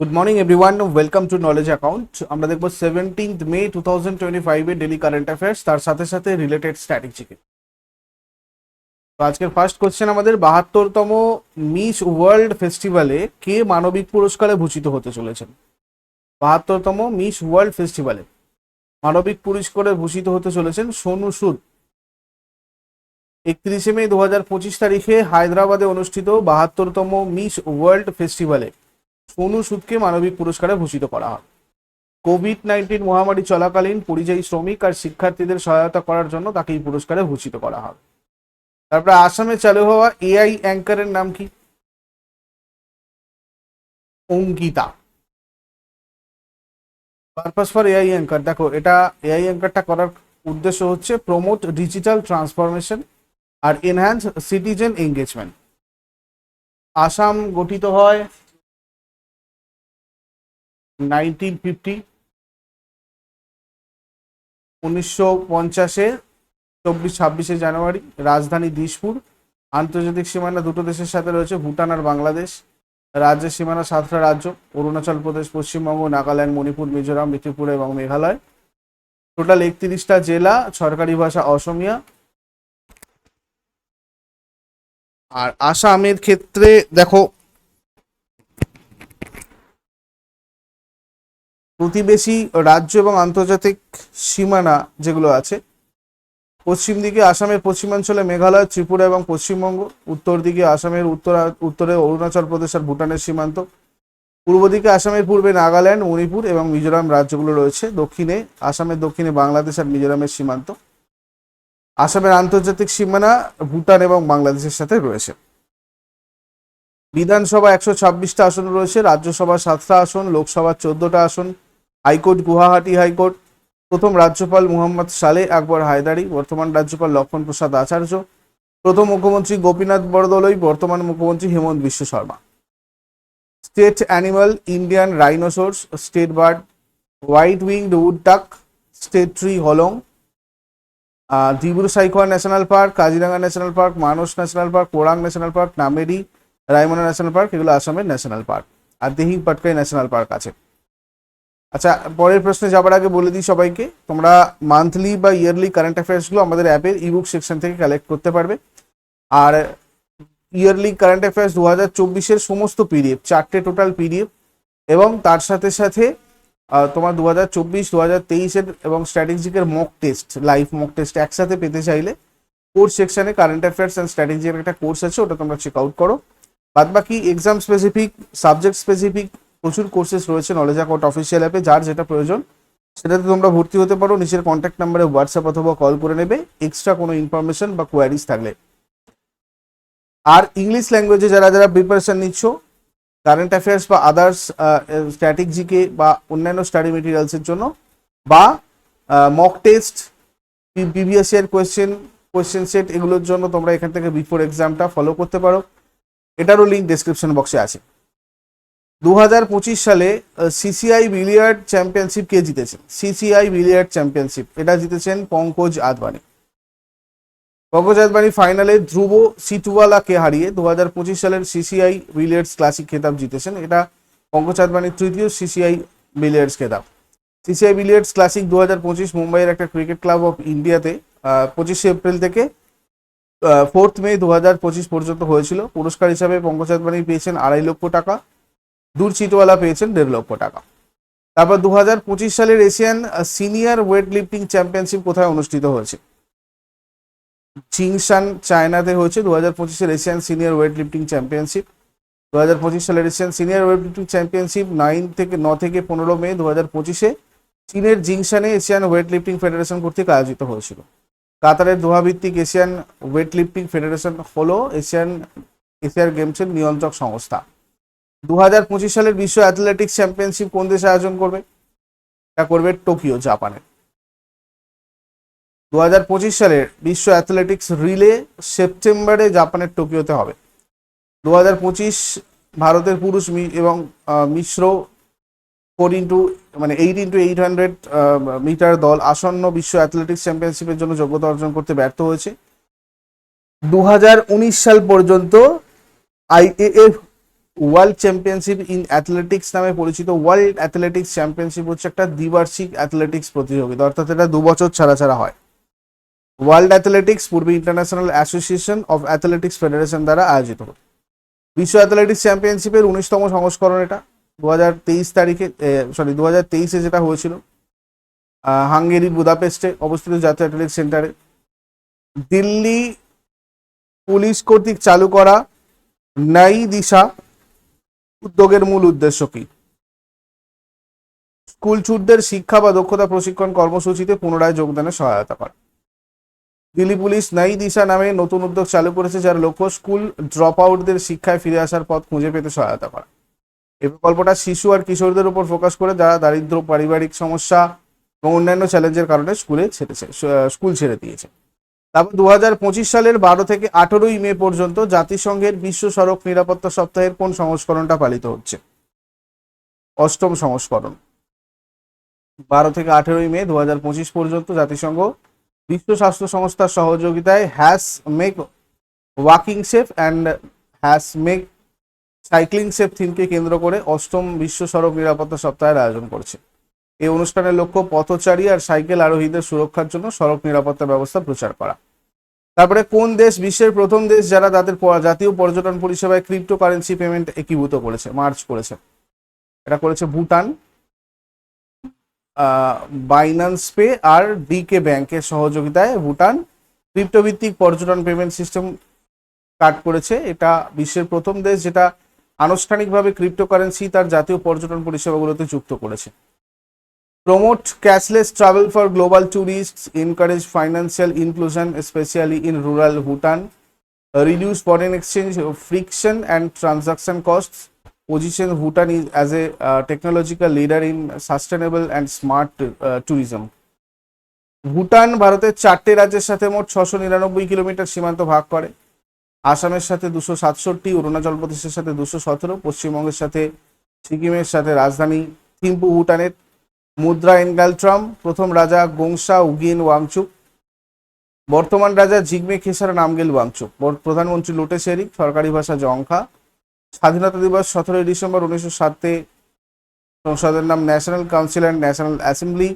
Good morning everyone welcome to knowledge account আমরা দেখব seventeenth May two thousand twenty ফাইভে daily current affairs তার সাথে সাথে রিলেটেড স্ট্র্যাটেজিকে তো আজকের ফার্স্ট কোশ্চেন আমাদের, বাহাত্তরতম মিস ওয়ার্ল্ড ফেস্টিভ্যালে কে মানবিক পুরস্কারে ভূষিত হতে চলেছেন? বাহাত্তরতম মিস ওয়ার্ল্ড ফেস্টিভ্যালে মানবিক পুরস্কারে ভূষিত হতে চলেছেন সোনু সুদ। একত্রিশে মে দু হাজার পঁচিশ তারিখে হায়দ্রাবাদে অনুষ্ঠিত বাহাত্তরতম মিস ওয়ার্ল্ড ফেস্টিভ্যালে সোনু সুদকে মানবিক পুরস্কারে ভূষিত করা হয়। কোভিড নাইন্টিন মহামারী চলাকালীন পরিযায়ী শ্রমিক আর শিক্ষার্থীদের সহায়তা করার জন্য তাকে এই পুরস্কারে ভূষিত করা হয়। তারপরে আসামে চালু হওয়া এআই অ্যাঙ্কারের নাম কি? Ankita. Purpose for AI anchor দেখো, এটা এআই অ্যাঙ্কারটা করার উদ্দেশ্য হচ্ছে প্রমোট ডিজিটাল ট্রান্সফরমেশন আর এনহ্যান্স সিটিজেন এঙ্গেজমেন্ট আসাম গঠিত হয় নাইনটিন ফিফটি, উনিশশো পঞ্চাশে চব্বিশ ছাব্বিশে জানুয়ারি, রাজধানী দিশপুর আন্তর্জাতিক সীমানা দুটো দেশের সাথে রয়েছে, ভুটান আর বাংলাদেশ। রাজ্যের সীমানা সাতটা রাজ্য, অরুণাচল প্রদেশ, পশ্চিমবঙ্গ, নাগাল্যান্ড, মণিপুর, মিজোরাম, ত্রিপুরা এবং মেঘালয়। টোটাল একত্রিশটা জেলা, সরকারি ভাষা অসমিয়া। আর আসামের ক্ষেত্রে দেখো প্রতিবেশী রাজ্য এবং আন্তর্জাতিক সীমানা যেগুলো আছে, পশ্চিম দিকে আসামের পশ্চিমাঞ্চলে মেঘালয়, ত্রিপুরা এবং পশ্চিমবঙ্গ, উত্তর দিকে আসামের উত্তর, উত্তরে অরুণাচল প্রদেশ আর ভুটানের সীমান্ত, পূর্ব দিকে আসামের পূর্বে নাগাল্যান্ড, মণিপুর এবং মিজোরাম রাজ্যগুলো রয়েছে, দক্ষিণে আসামের দক্ষিণে বাংলাদেশ আর মিজোরামের সীমান্ত, আসামের আন্তর্জাতিক সীমানা ভুটান এবং বাংলাদেশের সাথে রয়েছে। বিধানসভা একশো ছাব্বিশটা আসন রয়েছে রাজ্যসভা সাতটা আসন লোকসভা চোদ্দটা আসন হাইকোর্ট, গুয়াহাটি হাইকোর্ট, প্রথম রাজ্যপাল মুহাম্মদ সালে আকবর হায়দারি, বর্তমান রাজ্যপাল লক্ষ্মণ প্রসাদ আচার্য, প্রথম মুখ্যমন্ত্রী গোপীনাথ বরদলৈ, বর্তমান মুখ্যমন্ত্রী Himanta Biswa Sarma. State animal, Indian rhinoceros, state bird, white winged wood duck, state tree Hollong Dibru Saikhowa national park Kaziranga national park, Manas national park কোরাং national park, Nameri, Raimona national park, এগুলো আসামের national park, আর দেহি Patkai national park আছে। আচ্ছা পরের প্রশ্নে যাবার আগে বলে দিই সবাইকে, তোমরা মান্থলি বা ইয়ারলি কারেন্ট অ্যাফেয়ার্সগুলো আমাদের অ্যাপের ইবুক সেকশন থেকে কালেক্ট করতে পারবে। আর ইয়ারলি কারেন্ট অ্যাফেয়ার্স দু হাজার চব্বিশের সমস্ত পিডিএফ চারটে টোটাল পিডিএফ এবং তার সাথে সাথে তোমার দু হাজার চব্বিশ দু হাজার তেইশের এবং স্ট্র্যাটেজিকের mock test live mock test একসাথে পেতে চাইলে কোর্স সেকশনে কারেন্ট অ্যাফেয়ার্স অ্যান্ড স্ট্র্যাটেজির একটা কোর্স আছে, ওটা তোমরা চেক আউট করো। বাদ বাকি এক্সাম স্পেসিফিক সাবজেক্ট স্পেসিফিক প্রচুর কোর্সেস রয়েছে নলেজ অ্যাকাউন্ট অফিসিয়াল অ্যাপে যার যেটা প্রয়োজন, সেটাতে তোমরা ভর্তি হতে পারো। নিচের কন্ট্যাক্ট নাম্বারে হোয়াটসঅ্যাপ অথবা কল করে নেবে। এক্সট্রা কোনো ইনফরমেশন বা কোয়ারিজ থাকলে। আর ইংলিশ ল্যাঙ্গুয়েজে যারা যারা প্রিপারেশন নিচ্ছ কারেন্ট অ্যাফেয়ার্স বা আদার্স স্ট্যাটিক জিকে বা অন্যান্য স্টাডি মেটেরিয়ালসের জন্য, বা mock test year question question set এগুলোর জন্য তোমরা এখান থেকে বিফোর এক্সামটা ফলো করতে পারো। এটারও লিঙ্ক ডেসক্রিপশন বক্সে আছে। দু হাজার পঁচিশ সালে সিসিআই বিলিয়ার্ড চ্যাম্পিয়নশিপ কে জিতেছেন? সিসিআই বিলিয়ার্ড চ্যাম্পিয়নশিপ, এটা জিতেছেন পঙ্কজ আদবানি। পঙ্কজ আদবানি ফাইনালে ধ্রুব সিটুয়ালাকে হারিয়ে দু সালের সিসিআই বিলিয়ার্ডস ক্লাসিক খেতাব জিতেছেন। এটা পঙ্কজ আদবানির তৃতীয় সিসিআই বিলিয়ার্ডস খেতাব। সিসিআই বিলিয়ার্ডস ক্লাসিক দু হাজার পঁচিশ মুম্বাইয়ের একটা ক্রিকেট ক্লাব অফ ইন্ডিয়াতে পঁচিশে এপ্রিল থেকে ফোর্থ মে দু হাজার পঁচিশ পর্যন্ত হয়েছিল। পুরস্কার হিসাবে পঙ্কজ আদবানি পেয়েছেন আড়াই লক্ষ টাকা। দূর চিটওয়ালা পেয়েছেন দেড় লক্ষ টাকা। তারপর দু সালের Asian senior weight lifting championship কোথায় অনুষ্ঠিত হয়েছে? চিংশান, চায়নাতে হয়েছে দু হাজার পঁচিশের Asian senior weight lifting championship দু হাজার পঁচিশ সালের Asian senior weightlifting championship nine থেকে, ন থেকে পনেরো মে দু হাজার পঁচিশে চীনের জিংশানে এশিয়ান ওয়েট লিফটিং ফেডারেশন কর্তৃক আয়োজিত হয়েছিল। কাতারের দোহাভিত্তিক এশিয়ান ওয়েট লিফটিং ফেডারেশন হলো এশিয়ান, এশিয়ার গেমসের নিয়ন্ত্রক সংস্থা। দু হাজার পঁচিশ সালের বিশ্ব অ্যাথলেটিক্স চ্যাম্পিয়নশিপ কোন দেশে আয়োজন করবে? এটা করবে টোকিও, জাপানে। দু হাজার পঁচিশ সালের বিশ্ব অ্যাথলেটিক্স রিলে সেপ্টেম্বরে জাপানের টোকিওতে হবে। দু হাজার পঁচিশ ভারতের পুরুষ এবং মিশ্র ফোর ইন্টু মানে eight into eight hundred metre দল আসন্ন বিশ্ব অ্যাথলেটিক্স চ্যাম্পিয়নশিপের জন্য যোগ্যতা অর্জন করতে ব্যর্থ হয়েছে। দু হাজার উনিশ সাল পর্যন্ত IAF world championship in athletics নামে পরিচিত ওয়ার্ল্ড অ্যাথলেটিক্স চ্যাম্পিয়নশিপ হচ্ছে একটা দ্বিবার্ষিক অ্যাথলেটিক্স প্রতিযোগিতা অর্থাৎ এটা দু বছর ছাড়া ছাড়া হয়। ওয়ার্ল্ড অ্যাথলেটিক্স পূর্বে international association of athletics federation দ্বারা আয়োজিত। হতো বিশ্ব অ্যাথলেটিক্স চ্যাম্পিয়নশিপের উনিশতম সংস্করণ এটা দু হাজার তেইশ তারিখে সরি দু হাজার তেইশে যেটা হয়েছিল আহ, হাঙ্গেরির বুদাপেস্টে অবস্থিত জাতীয় অ্যাথলেটিক্স সেন্টারে দিল্লি পুলিশ কর্তৃক চালু করা নাই দিশা উদ্যোগের মূল উদ্দেশ্য কি? স্কুল ছুটদের শিক্ষা বা দক্ষতা প্রশিক্ষণ কর্মসূচিতে পুনরায় যোগদানে সহায়তা করে। দিল্লি পুলিশ নাই দিশা নামে নতুন উদ্যোগ চালু করেছে যার লক্ষ্য স্কুল ড্রপ আউটদের শিক্ষায় ফিরে আসার পথ খুঁজে পেতে সহায়তা করা। এই প্রকল্পটা শিশু আর কিশোরদের উপর ফোকাস করে যারা দারিদ্র পারিবারিক সমস্যা এবং অন্যান্য চ্যালেঞ্জের কারণে স্কুলে ছেড়েছে, স্কুল ছেড়ে দিয়েছে। তারপর দু হাজার পঁচিশ সালের বারো থেকে আঠেরোই মে পর্যন্ত জাতিসংঘের বিশ্ব সড়ক নিরাপত্তা সপ্তাহের কোন সংস্করণটা পালিত হচ্ছে? অষ্টম সংস্করণ। বারো থেকে আঠেরোই মে দু হাজার পঁচিশ পর্যন্ত জাতিসংঘ বিশ্ব স্বাস্থ্য সংস্থার সহযোগিতায় has make walking safe and has make cycling safe থিমকে কেন্দ্র করে অষ্টম বিশ্ব সড়ক নিরাপত্তা সপ্তাহের আয়োজন করছে। এই অনুষ্ঠানের লক্ষ্য পথচারী আর সাইকেল আরোহীদের সুরক্ষার জন্য সড়ক নিরাপত্তা ব্যবস্থা প্রচার করা। তারপরে কোন দেশ বিশ্বের প্রথম দেশ যারা তাদের জাতীয় পর্যটন পরিষেবায় ক্রিপ্টোকারেন্সি পেমেন্ট একীভূত করেছে মার্চ করেছে? এটা করেছে ভুটান বাইন্যান্স পে আর ডিকে ব্যাংকের সহযোগিতায় ভুটান ক্রিপ্টোভিত্তিক পর্যটন পেমেন্ট সিস্টেম স্টার্ট করেছে। এটা বিশ্বের প্রথম দেশ যেটা আনুষ্ঠানিকভাবে ক্রিপ্টোকারেন্সি তার জাতীয় পর্যটন পরিষেবাগুলোতে যুক্ত করেছে। Promote cashless travel for global tourist encourage financial inclusion specially in rural Bhutan reduce foreign exchange friction and transaction costs position Bhutan is as a uh, technological leader in sustainable and smart uh, tourism. Bhutan ভারতের চারটে রাজ্যের সাথে মোট ছশো নিরানব্বই kilometre সীমান্ত ভাগ করে। আসামের সাথে দুশো সাতষট্টি অরুণাচল প্রদেশের সাথে দুশো সতেরো পশ্চিমবঙ্গের সাথে সিকিমের সাথে রাজধানী থিম্পু ভুটানের মুদ্রা এনগালট্রাম প্রথম রাজা গোংসা উগিন ওয়াংচুক, বর্তমান রাজা জিগমে খেসার নামগেল ওয়াংচুক। প্রধানমন্ত্রী লোটে শেরিক সরকারি ভাষা জংখা। স্বাধীনতা দিবস সতেরোই ডিসেম্বর উনিশশো সাতে, সংসদের নাম national council and national assembly.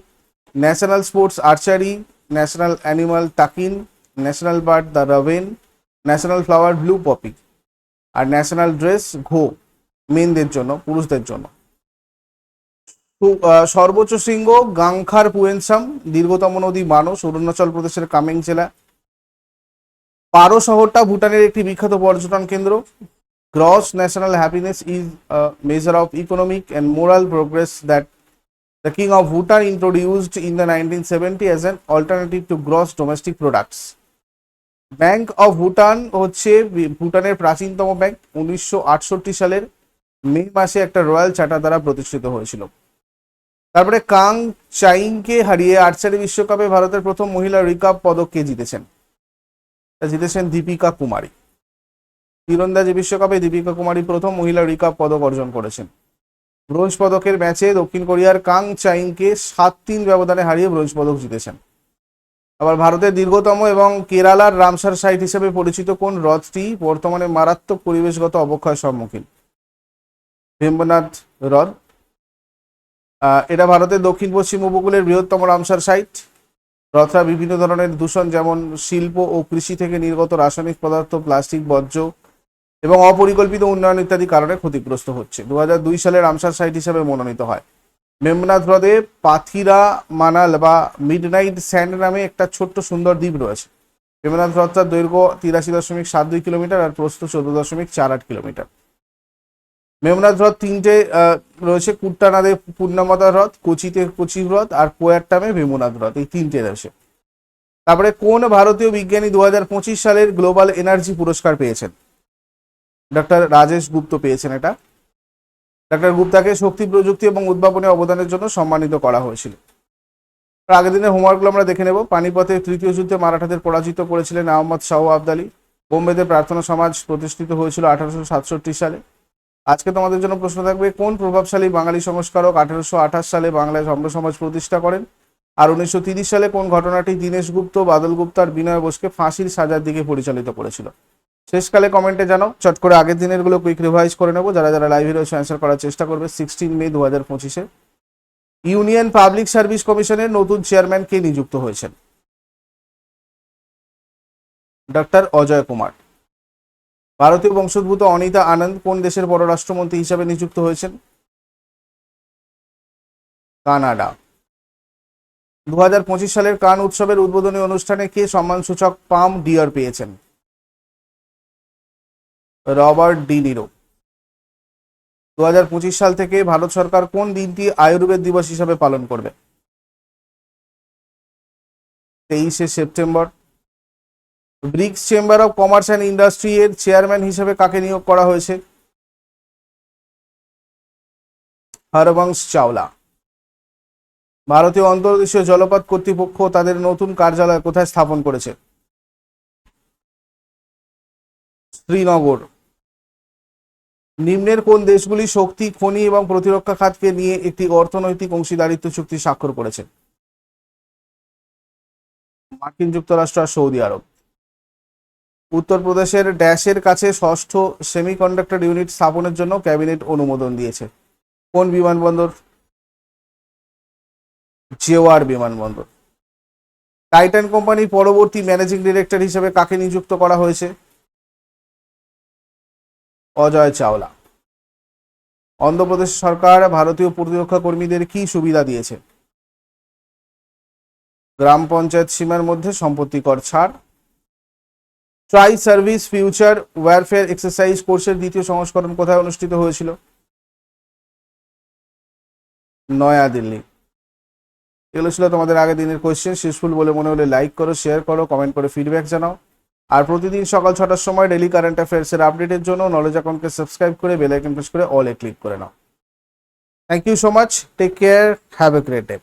National sports archery, national animal takin national bird the raven, national flower blue poppy. R national dress gho মেনদের জন্য, পুরুষদের জন্য। সর্বোচ্চ শৃঙ্গ গাংখার পুয়েনসাম, দীর্ঘতম নদী মানস অরুণাচল প্রদেশের কামেং জেলা। পারো শহরটা ভুটানের একটি বিখ্যাত পর্যটন কেন্দ্র। gross national happiness is a of economic and moral progress that the king of Bhutan bhutan in the the 1970 as an alternative to gross domestic products bank of Bhutan হচ্ছে ভুটানের প্রাচীনতম ব্যাংক। উনিশশো আটষট্টি সালের মে মাসে একটা রয়্যাল চার্টার দ্বারা প্রতিষ্ঠিত হয়েছিল। তারপরে কাং চাইংকে হারিয়ে আর্চারি বিশ্বকাপে ভারতের প্রথম মহিলা রিকাপ পদককে জিতেছেন? জিতেছেন দীপিকা কুমারী। তীরন্দাজি বিশ্বকাপে দীপিকা কুমারী প্রথম মহিলা রিকাপ পদক অর্জন করেছেন। ব্রোঞ্জ পদকের ম্যাচে দক্ষিণ কোরিয়ার কাং চাইংকে সাত তিন ব্যবধানে হারিয়ে ব্রোঞ্জ পদক জিতেছেন। আবার ভারতের দীর্ঘতম এবং কেরালার রামসার সাইট হিসেবে পরিচিত কোন হ্রদটি বর্তমানে মারাত্মক পরিবেশগত অবক্ষয়ের সম্মুখীন? ভেম্বনাথ হ্রদ এটা ভারতের দক্ষিণ পশ্চিম উপকূলের বৃহত্তম রামসার সাইট হ্রদটা বিভিন্ন ধরনের দূষণ, যেমন শিল্প ও কৃষি থেকে নির্গত রাসায়নিক পদার্থ, প্লাস্টিক, বর্জ্য এবং অপরিকল্পিত উন্নয়ন ইত্যাদি কারণে ক্ষতিগ্রস্ত হচ্ছে। দু সালে রামসার সাইট হিসেবে মনোনীত হয়। মেমনাথ হ্রদে পাথিরা মানাল বা মিডনাইট স্যান্ড নামে একটা ছোট্ট সুন্দর দ্বীপ রয়েছে। মেমনাথ হ্রদটার দৈর্ঘ্য তিরাশি দশমিক সাত দুই কিলোমিটার আর প্রস্থ চোদ্দ দশমিক চার আট কিলোমিটার। মেমনাথ হ্রদ তিনটে রয়েছে কুট্টানাদে পূর্ণমতা হ্রদ, কোচিতে কোচি হ্রদ আর কোয়ারটামে ভীমনাথ হ্রদ, এই তিনটে রয়েছে। তারপরে কোন ভারতীয় বিজ্ঞানী দু হাজার পঁচিশ সালের গ্লোবাল এনার্জি পুরস্কার পেয়েছেন? ডক্টর রাজেশ গুপ্ত পেয়েছেন এটা। ডক্টর গুপ্তাকে শক্তি, প্রযুক্তি এবং উদ্ভাবনী অবদানের জন্য সম্মানিত করা হয়েছিল। আগের দিনের হোমওয়ার্কগুলো আমরা দেখে নেব। পানিপথে তৃতীয় যুদ্ধে মারাঠাদের পরাজিত করেছিলেন আহমদ শাহ আবদালি। বোম্বেতে প্রার্থনা সমাজ প্রতিষ্ঠিত হয়েছিল আঠারোশো সাতষট্টি সালে। আজকে তোমাদের জন্য প্রশ্ন থাকবে, কোন প্রভাবশালী বাঙালি সংস্কারক আঠারোশো আঠাশ সালে বাংলায় সম্র সমাজ প্রতিষ্ঠা করেন? আর উনিশশো সালে কোন ঘটনাটি দীনেশ গুপ্ত বাদল গুপ্ত আর বিনয় বোসকে ফাঁসির সাজার দিকে পরিচালিত করেছিল? শেষকালে কমেন্টে জানাও চট করে আগের দিনেরগুলো কুইক রিভাইজ করে নেব, যারা যারা লাইভে রয়েছে অ্যান্সার করার চেষ্টা করবে সিক্সটিন মে দু হাজার পঁচিশে। ইউনিয়ন পাবলিক সার্ভিস কমিশনের নতুন চেয়ারম্যান কে নিযুক্ত হয়েছেন? ডক্টর অজয় কুমার। ভারতীয় বংশোদ্ভূত অনিতা আনন্দ কোন দেশের পররাষ্ট্রমন্ত্রী হিসাবে নিযুক্ত হয়েছেন? কানাডা। দু হাজার পঁচিশ সালের কান উৎসবের উদ্বোধনী অনুষ্ঠানে কে সম্মানসূচক পাম ডিয়ার পেয়েছেন? Robert De Niro. দু সাল থেকে ভারত সরকার কোন দিনটি আয়ুর্বেদ দিবস হিসাবে পালন করবে? তেইশে September. BRICS chamber of commerce and industry এর চেয়ারম্যান হিসেবে কাকে নিয়োগ করা হয়েছে? হরবংশ চাওলা। ভারতীয় অন্তর্দেশীয় জলপথ কর্তৃপক্ষ তাদের নতুন কার্যালয় কোথায় স্থাপন করেছে? শ্রীনগর। নিম্নের কোন দেশগুলি শক্তি, খনি এবং প্রতিরক্ষা খাতকে নিয়ে একটি অর্থনৈতিক অংশীদারিত্ব চুক্তি স্বাক্ষর করেছে? মার্কিন যুক্তরাষ্ট্র আর সৌদি আরব। উত্তরপ্রদেশের ড্যাশের কাছে ষষ্ঠ সেমিকন্ডাক্টর ইউনিট স্থাপনের জন্য ক্যাবিনেট অনুমোদন দিয়েছে। কোন বিমানবন্দর? জেওয়ার বিমানবন্দর। টাইটান কোম্পানির পরবর্তী ম্যানেজিং ডিরেক্টর হিসেবে কাকে নিযুক্ত করা হয়েছে? অজয় চাওলা। অন্ধ্রপ্রদেশ সরকার ভারতীয় প্রতিরক্ষা কর্মীদের কি সুবিধা দিয়েছে? গ্রাম পঞ্চায়েত সীমার মধ্যে সম্পত্তি কর ছাড়। Tri service future warfare exercise কোর্সের দ্বিতীয় সংস্করণ কোথায় অনুষ্ঠিত হয়েছিল? নয়াদিল্লি এগুলো ছিল তোমাদের আগের দিনের কোয়েশ্চেন শেষফুল বলে মনে হলে লাইক করো শেয়ার করো কমেন্ট করে ফিডব্যাক জানাও। আর প্রতিদিন সকাল ছটার সময় ডেলি কারেন্ট অ্যাফেয়ার্সের আপডেটের জন্য নলেজ অ্যাকাউন্টকে সাবস্ক্রাইব করে বেল আইকন প্রেস করে অলে ক্লিক করে নাও। Thank you so much take care have a great day